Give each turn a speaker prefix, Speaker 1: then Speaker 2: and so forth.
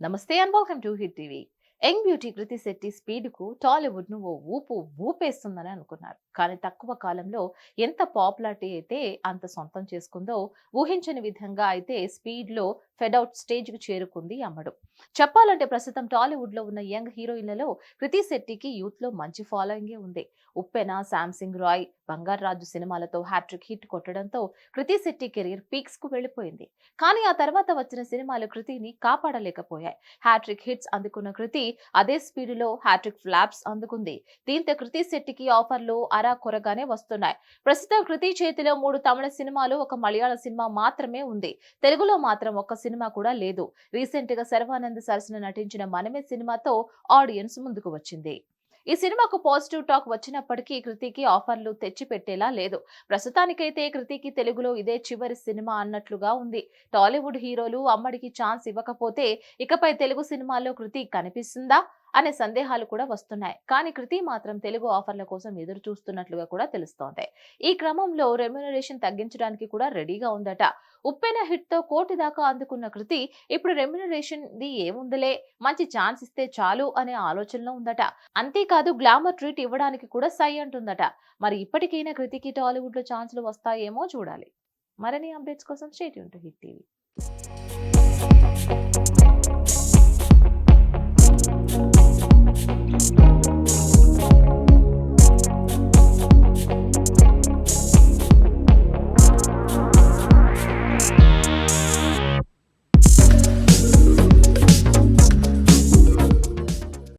Speaker 1: నమస్తే and welcome to hit TV young beauty Krithi Shetty స్పీడ్కు టాలీవుడ్ను టాలీవుడ్ను ఓ ఊపు ఊపేస్తుందని అనుకున్నారు. కానీ తక్కువ కాలంలో ఎంత పాపులారిటీ అయితే అంత సొంతం చేసుకుందో ఊహించని విధంగా అయితే స్పీడ్లో ఫెడౌట్ స్టేజ్కు చేరుకుంది అమ్మడు. చెప్పాలంటే ప్రస్తుతం టాలీవుడ్లో ఉన్న యంగ్ హీరోయిన్లలో కృతి శెట్టికి యూత్లో మంచి ఫాలోయింగే ఉంది. ఉప్పెన శాంసింగ్ రాయ్ బంగారాజు సినిమాలతో హ్యాట్రిక్ హిట్ కొట్టడంతో కృతి శెట్టి కెరీర్ పీక్స్కు వెళ్ళిపోయింది. కానీ ఆ తర్వాత వచ్చిన సినిమాలు కృతిని కాపాడలేకపోయాయి. హ్యాట్రిక్ హిట్స్ అందుకున్న కృతి అదే స్పీడులో హ్యాట్రిక్ ఫ్లాప్స్ అందుకుంది. దీంతో కృతి శెట్టికి ఆఫర్లు అరా కొరగానే వస్తున్నాయి. ప్రస్తుతం కృతి చేతిలో మూడు తమిళ సినిమాలు ఒక మలయాళ సినిమా మాత్రమే ఉంది. తెలుగులో మాత్రం ఒక్క సినిమా కూడా లేదు. రీసెంట్గా శర్వానంద్ సరసన నటించిన మనమే సినిమాతో ఆడియన్స్ ముందుకు వచ్చింది. ఈ సినిమాకు పాజిటివ్ టాక్ వచ్చినప్పటికీ కృతికి ఆఫర్లు తెచ్చిపెట్టేలా లేదు. ప్రస్తుతానికైతే కృతికి తెలుగులో ఇదే చివరి సినిమా అన్నట్లుగా ఉంది. టాలీవుడ్ హీరోలు అమ్మడికి ఛాన్స్ ఇవ్వకపోతే ఇకపై తెలుగు సినిమాల్లో కృతి కనిపిస్తుందా? అనే సందేహాలు కూడా వస్తున్నాయి. కానీ కృతి మాత్రం తెలుగు ఆఫర్ల కోసం ఎదురు చూస్తున్నట్లుగా కూడా తెలుస్తోంది. ఈ క్రమంలో రెమ్యునరేషన్ తగ్గించడానికి కూడా రెడీగా ఉందట. ఉప్పెన హిట్తో కోటి దాకా అందుకున్న కృతి ఇప్పుడు రెమ్యునరేషన్ ది ఏముందిలే? మంచి ఛాన్స్ ఇస్తే చాలు అనే ఆలోచనలో ఉందట. అంతేకాదు గ్లామర్ ట్రీట్ ఇవ్వడానికి కూడా సై అంటుందట. మరి ఇప్పటికైనా కృతికి టాలీవుడ్లో ఛాన్సులు వస్తాయేమో చూడాలి. మరిన్ని అప్డేట్స్ కోసం స్టేట్ టు హిట్ టీవీ.